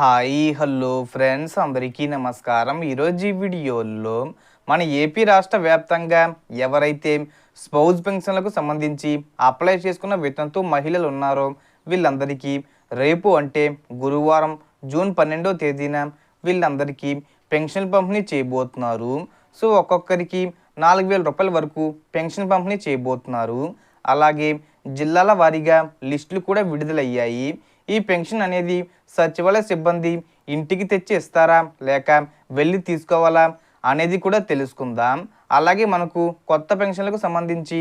Hi hello friends అందరికీ నమస్కారం. ఈరోజు ఈ వీడియోలో మన ఏపీ రాష్ట్ర వ్యాప్తంగా ఎవరైతే స్పౌజ్ పెన్షన్లకు సంబంధించి అప్లై చేసుకున్న వితంతు మహిళలు ఉన్నారో వీళ్ళందరికీ రేపు అంటే గురువారం జూన్ పన్నెండో తేదీన వీళ్ళందరికీ పెన్షన్ పంపిణీ చేయబోతున్నారు. సో ఒక్కొక్కరికి నాలుగు వేల రూపాయల వరకు పెన్షన్ పంపిణీ చేయబోతున్నారు. అలాగే జిల్లాల వారీగా లిస్టులు కూడా విడుదలయ్యాయి. ఈ పెన్షన్ అనేది సచివాలయ సిబ్బంది ఇంటికి తెచ్చి ఇస్తారా లేక వెళ్ళి తీసుకోవాలా? అనేది కూడా తెలుసుకుందాం. అలాగే మనకు కొత్త పెన్షన్లకు సంబంధించి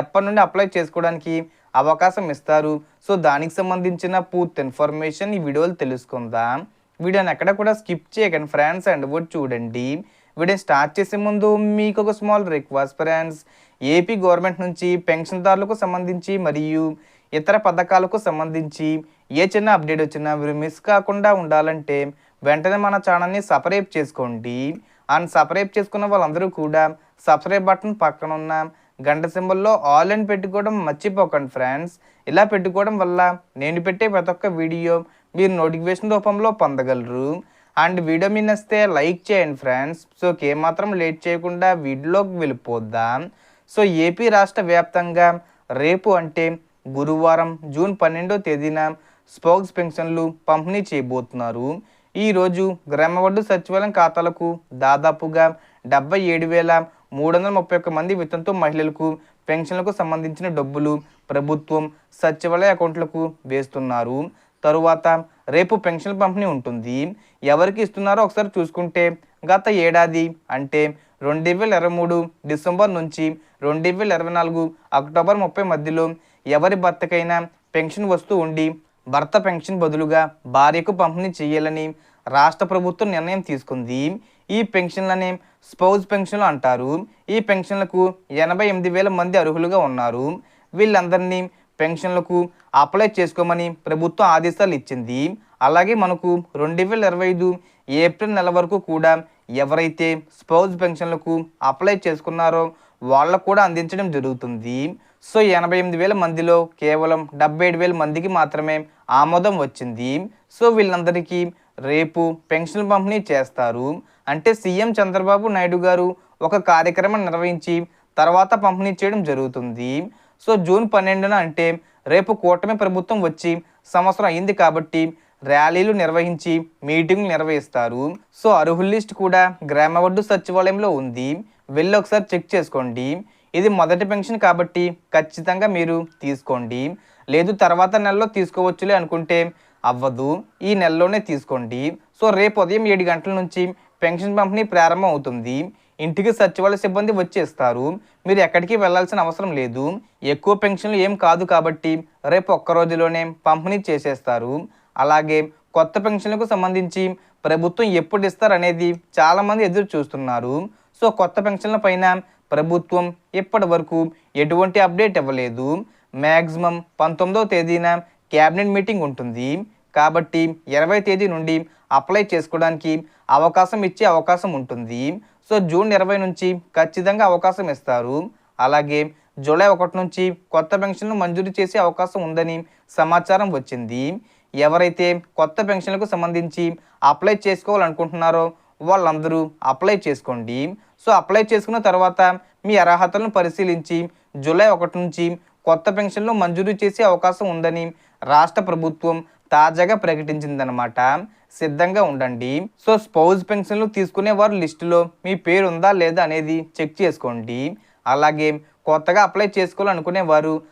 ఎప్పటి నుండి అప్లై చేసుకోవడానికి అవకాశం ఇస్తారు. సో దానికి సంబంధించిన పూర్తి ఇన్ఫర్మేషన్ ఈ వీడియోలు తెలుసుకుందాం. వీడియోని ఎక్కడ కూడా స్కిప్ చేయకండి ఫ్రెండ్స్ అండ్ కూడా చూడండి. వీడియోని స్టార్ట్ చేసే ముందు మీకు ఒక small request friends. AP government నుంచి పెన్షన్దారులకు సంబంధించి మరియు ఇతర పథకాలకు సంబంధించి ఏ చిన్న అప్డేట్ వచ్చినా మీరు మిస్ కాకుండా ఉండాలంటే వెంటనే మన ఛానల్ని సబ్స్క్రైబ్ చేసుకోండి. అండ్ సబ్స్క్రైబ్ చేసుకున్న వాళ్ళందరూ కూడా సబ్స్క్రైబ్ బటన్ పక్కన ఉన్న గంట సింబల్లో ఆల్ అని పెట్టుకోవడం మర్చిపోకండి ఫ్రెండ్స్. ఇలా పెట్టుకోవడం వల్ల నేను పెట్టే ప్రతి ఒక్క వీడియో మీరు నోటిఫికేషన్ రూపంలో పొందగలరు. అండ్ వీడియో మీ నస్తే లైక్ చేయండి ఫ్రెండ్స్. సో ఏమాత్రం లేట్ చేయకుండా వీడియోలోకి వెళ్ళిపోద్దాం సో ఏపీ రాష్ట్ర వ్యాప్తంగా రేపు అంటే గురువారం జూన్ పన్నెండో తేదీన స్పోక్స్ పెన్షన్లు పంపిణీ చేయబోతున్నారు. ఈరోజు గ్రామవడ్డు సచివాలయం ఖాతాలకు దాదాపుగా డెబ్బై ఏడు వేల మూడు వందల ముప్పై ఒక్క మంది విత్తంతో మహిళలకు పెన్షన్లకు సంబంధించిన డబ్బులు ప్రభుత్వం సచివాలయ అకౌంట్లకు వేస్తున్నారు. తరువాత రేపు పెన్షన్ పంపిణీ ఉంటుంది. ఎవరికి ఇస్తున్నారో ఒకసారి చూసుకుంటే గత ఏడాది అంటే రెండు వేల ఇరవై మూడు డిసెంబర్ నుంచి రెండు వేల ఇరవై నాలుగు అక్టోబర్ ముప్పై మధ్యలో ఎవరి భర్తకైనా పెన్షన్ వస్తూ ఉండి భర్త పెన్షన్ బదులుగా భార్యకు పంపిణీ చేయాలని రాష్ట్ర ప్రభుత్వం నిర్ణయం తీసుకుంది. ఈ పెన్షన్లనే స్పౌజ్ పెన్షన్లు అంటారు. ఈ పెన్షన్లకు ఎనభై ఎనిమిది వేల మంది అర్హులుగా ఉన్నారు. వీళ్ళందరినీ పెన్షన్లకు అప్లై చేసుకోమని ప్రభుత్వం ఆదేశాలు ఇచ్చింది. అలాగే మనకు రెండు వేల ఇరవై ఐదు ఏప్రిల్ నెల వరకు కూడా ఎవరైతే స్పౌజ్ పెన్షన్లకు అప్లై చేసుకున్నారో వాళ్ళకు కూడా అందించడం జరుగుతుంది. సో ఎనభై ఎనిమిది వేల మందిలో కేవలం డెబ్బై ఏడు వేల మందికి మాత్రమే ఆమోదం వచ్చింది. సో వీళ్ళందరికీ రేపు పెన్షన్ పంపిణీ చేస్తారు. అంటే సీఎం చంద్రబాబు నాయుడు గారు ఒక కార్యక్రమం నిర్వహించి తర్వాత పంపిణీ చేయడం జరుగుతుంది. సో జూన్ పన్నెండున అంటే రేపు కూటమి ప్రభుత్వం వచ్చి సంవత్సరం అయింది కాబట్టి ర్యాలీలు నిర్వహించి మీటింగ్లు నిర్వహిస్తారు. సో అర్హుల లిస్ట్ కూడా గ్రామవడ్డు సచివాలయంలో ఉంది. వెళ్ళి ఒకసారి చెక్ చేసుకోండి. ఇది మొదటి పెన్షన్ కాబట్టి ఖచ్చితంగా మీరు తీసుకోండి. లేదు తర్వాత నెలలో తీసుకోవచ్చులే అనుకుంటే అవ్వదు. ఈ నెలలోనే తీసుకోండి. సో రేపు ఉదయం ఏడు గంటల నుంచి పెన్షన్ పంపిణీ ప్రారంభం అవుతుంది. ఇంటికి సచివాలయ సిబ్బంది వచ్చేస్తారు. మీరు ఎక్కడికి వెళ్ళాల్సిన అవసరం లేదు. ఎక్కువ పెన్షన్లు ఏం కాదు కాబట్టి రేపు ఒక్క రోజులోనే పంపిణీ చేసేస్తారు. అలాగే కొత్త పెన్షన్లకు సంబంధించి ప్రభుత్వం ఎప్పుడు ఇస్తారనేది చాలామంది ఎదురు చూస్తున్నారు. సో కొత్త పెన్షన్ల పైన ప్రభుత్వం ఇప్పటి వరకు ఎటువంటి అప్డేట్ ఇవ్వలేదు. మ్యాక్సిమం పంతొమ్మిదవ తేదీన క్యాబినెట్ మీటింగ్ ఉంటుంది. కాబట్టి ఇరవై తేదీ నుండి అప్లై చేసుకోవడానికి అవకాశం ఇచ్చే అవకాశం ఉంటుంది. సో జూన్ ఇరవై నుంచి ఖచ్చితంగా అవకాశం ఇస్తారు. అలాగే జూలై ఒకటి నుంచి కొత్త పెన్షన్లు మంజూరు చేసే అవకాశం ఉందని సమాచారం వచ్చింది. ఎవరైతే కొత్త పెన్షన్లకు సంబంధించి అప్లై చేసుకోవాలనుకుంటున్నారో వాళ్ళందరూ అప్లై చేసుకోండి. సో అప్లై చేసుకున్న తర్వాత మీ అర్హతలను పరిశీలించి జూలై ఒకటి నుంచి కొత్త పెన్షన్లు మంజూరు చేసే అవకాశం ఉందని రాష్ట్ర ప్రభుత్వం తాజాగా ప్రకటించిందనమాట సిద్ధంగా ఉండండి. సో స్పౌజ్ పెన్షన్లు తీసుకునే వారు లిస్టులో మీ పేరు ఉందా లేదా అనేది చెక్ చేసుకోండి. అలాగే కొత్తగా అప్లై చేసుకోవాలనుకునే వారు